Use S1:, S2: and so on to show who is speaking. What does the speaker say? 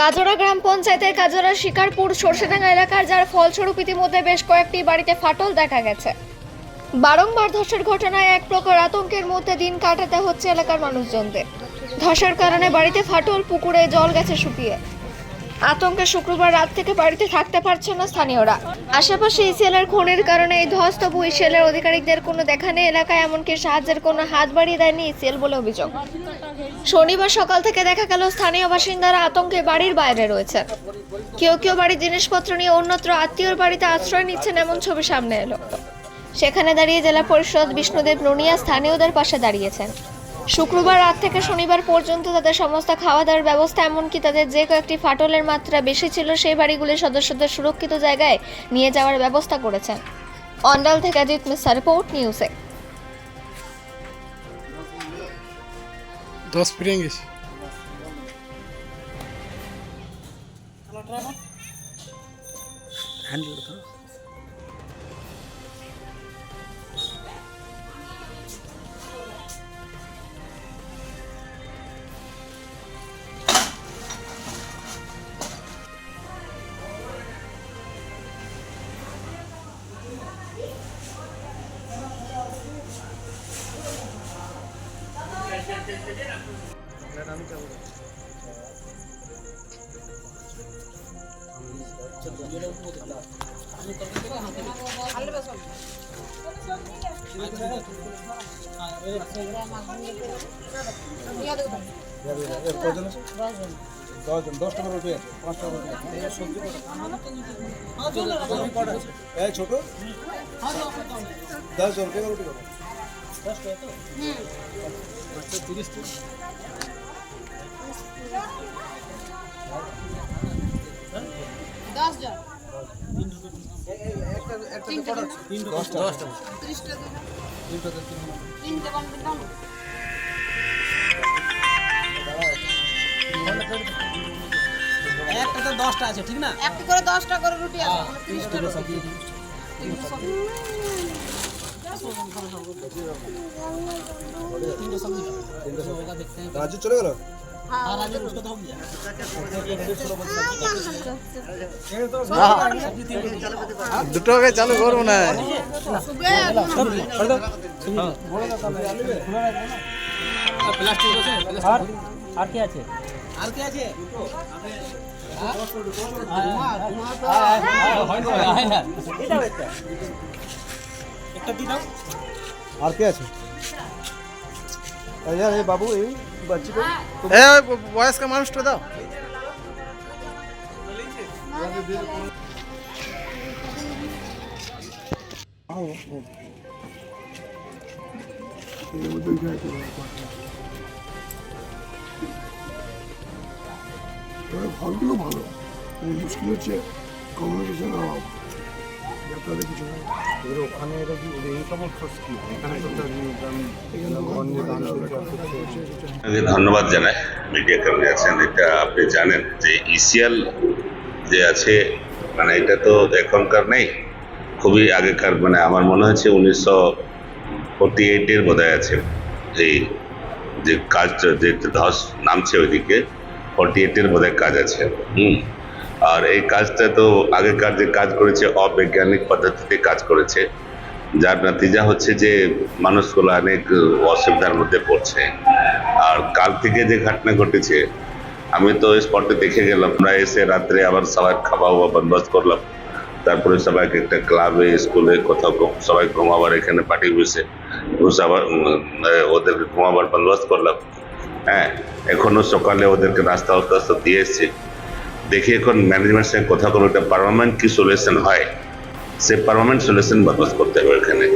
S1: কাজরা গ্রাম পঞ্চায়েতের কাজরা শিকারপুর সরষেডাঙ্গা এলাকার, যার ফলস্বরূপ ইতিমধ্যে বেশ কয়েকটি বাড়িতে ফাটল দেখা গেছে। বারংবার ধসের ঘটনায় এক প্রকার আতঙ্কের মধ্যে দিন কাটাতে হচ্ছে এলাকার মানুষজনদের। ধসের কারণে বাড়িতে ফাটল, পুকুরে জল গেছে শুকিয়ে। আতঙ্কে শুক্রবার রাত থেকে বাড়িতে থাকতে পারছে না স্থানীয়রা। আশেপাশে ইসিএলের খনির কারণে এই ধস তবু ইসিএলের আধিকারিকদের কোনো দেখা নেই এলাকায়, এমনকি সাহায্যের কোনো হাত বাড়িয়ে দেয়নি ইসিএল বলে অভিযোগ। শনিবার সকাল থেকে দেখা গেল, স্থানীয় বাসিন্দারা আতঙ্কে বাড়ির বাইরে রয়েছে। কেউ কেউ বাড়ির জিনিসপত্র নিয়ে অন্যত্র আত্মীয়র বাড়িতে আশ্রয় নিচ্ছেন এমন ছবি সামনে এলো। সেখানে দাঁড়িয়ে জেলা পরিষদ বিষ্ণুদেব নুনিয়া স্থানীয়দের পাশে দাঁড়িয়েছেন। শুক্রবার রাত থেকে শনিবার পর্যন্ত তাদের সমস্ত খাওয়া দাওয়ার ব্যবস্থা এমনকি তাদের যে কয়েকটি ফাটলের মাত্রা বেশি ছিল সেই বাড়িগুলির সদস্যদের সুরক্ষিত জায়গায় নিয়ে যাওয়ার ব্যবস্থা করেছেন। অন্ডাল থেকে অজিত মিশ্রা রিপোর্ট নিউজে
S2: দশ
S3: দশ টাকা রুটি আছে পাঁচ রুটি আছে ছোট দশ জন রুটি
S4: একটা তো দশটা আছে ঠিক না
S5: একটা করে দশটা করে রুটি আছে তিরিশটা রুটি
S3: রাজু চলে গেল
S2: দুটো চালু করব না
S4: আর কি আছে আর কি আছে একটা দি দাও
S3: আর কে আছে আরে এই বাবু এই বাচ্চি কো
S2: এ বয়স্ক মানুষটা দাও
S6: তবে ফলগুলো ভালো কিন্তু মুশকিল হচ্ছে কমিউনিকেশন অভাব যাতায়াতে কিছু নেই
S7: ধন্যবাদ জানাই মিডিয়া কর্মী আছেন এটা আপনি জানেন যে ইসিএল যে আছে মানে এটা তো এখনকার নেই, খুবই আগেকার। মানে আমার মনে হচ্ছে উনিশশো ফোরটি এইটের বোধহয় আছে। এই যে কাজটা যে ধস নামছে ওইদিকে ফোরটি এইটের বোধহয় কাজ আছে। হুম। আর এই কাজটা তো আগেকার যে কাজ করেছে অবৈজ্ঞানিক পদ্ধতিতে কাজ করেছে, যার নাতিজা হচ্ছে যে মানুষগুলো অনেক অসুবিধার মধ্যে পড়ছে। আর কাল থেকে যে ঘটনা ঘটেছে, আমি তো স্পটে দেখে গেলাম, আমরা এসে রাত্রে আবার সবাই খাওয়া ওয়া বন্দোবস্ত করলাম। তারপরে সবাইকে একটা ক্লাবে, স্কুলে কোথাও সবাই ঘুমাবার এখানে পার্টি বসে আবার ওদেরকে ঘুমাবার বন্দোবস্ত করলাম। হ্যাঁ এখনও সকালে ওদেরকে নাস্তা টাস্তা দিয়ে এসছে। দেখি এখন ম্যানেজমেন্ট সঙ্গে কথা বলে একটা পারমানেন্ট কি সলিউশন হয়, সে পারমানেন্ট সলিউশন বাতাস করতে হবে এখানে